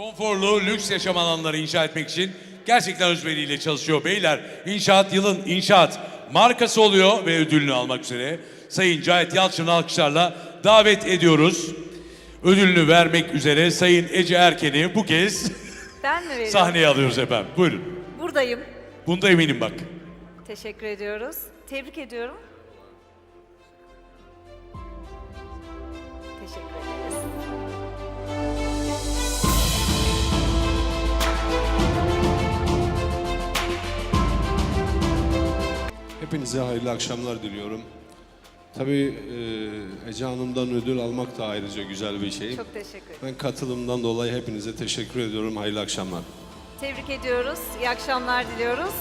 dolu lüks yaşam alanları inşa etmek için gerçekten özveriyle çalışıyor. Beyler inşaat yılın inşaat markası oluyor ve ödülünü almak üzere Sayın Cahit Yalçın'ı alkışlarla davet ediyoruz. Ödülünü vermek üzere Sayın Ece Erken'i bu kez Ben mi veriyorum? sahneye alıyoruz efendim. Buyurun. Buradayım. Bunda eminim bak. Teşekkür ediyoruz. Tebrik ediyorum. Teşekkür ederiz. Hepinize hayırlı akşamlar diliyorum. Tabii e, Ece Hanım'dan ödül almak da ayrıca güzel bir şey. Çok teşekkür ederim. Ben katılımdan dolayı hepinize teşekkür ediyorum. Hayırlı akşamlar. Tebrik ediyoruz. İyi akşamlar diliyoruz.